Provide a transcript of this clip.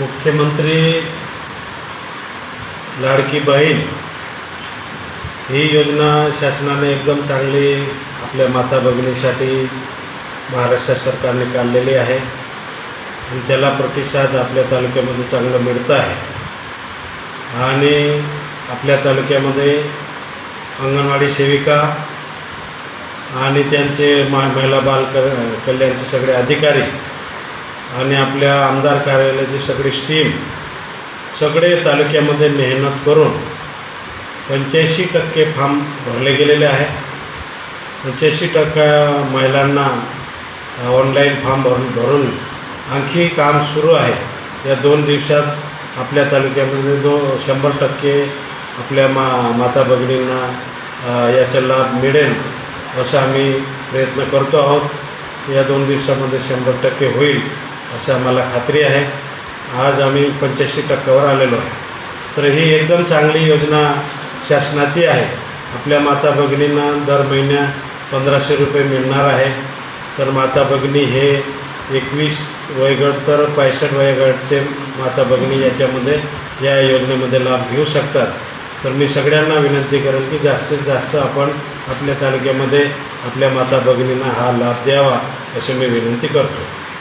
मुख्यमंत्री लाडकी बहीण ही योजना शासनाने एकदम चांगली आपल्या माता भगिनीसाठी महाराष्ट्र सरकारने काढलेली आहे. आणि त्याला प्रतिसाद आपल्या तालुक्यामध्ये चांगलं मिळतं आहे. आणि आपल्या तालुक्यामध्ये अंगणवाडी सेविका आणि त्यांचे मा महिला बाल कल्याणचे सगळे अधिकारी आणि आपल्या आमदार कार्यालयाची सगळी स्टीम सगळे तालुक्यामध्ये मेहनत करून पंच्याऐंशी टक्के फॉर्म भरले गेलेले आहे. पंच्याऐंशी टक्का महिलांना ऑनलाईन फॉर्म भरून भरून आणखी काम सुरू आहे. या दोन दिवसात आपल्या तालुक्यामध्ये दो शंभर टक्के आपल्या मा माता भगिनींना याचा लाभ मिळेल असं आम्ही प्रयत्न करतो आहोत. या दोन दिवसामध्ये शंभर टक्के होईल. असं आम्हाला खात्री आहे. आज आम्ही पंच्याऐंशी टक्क्यावर आलेलो आहे. तर ही एकदम चांगली योजना शासनाची आहे. आपल्या माता भगिनींना दर महिन्या पंधराशे रुपये मिळणार आहे. तर माता भगिनी हे एकवीस वयोगट तर पायसष्ट वयोगटचे माता भगिनी याच्यामध्ये या योजनेमध्ये लाभ घेऊ शकतात. तर मी सगळ्यांना विनंती करेन की जास्तीत जास्त आपण आपल्या तालुक्यामध्ये आपल्या माता भगिनींना हा लाभ द्यावा अशी मी विनंती करतो.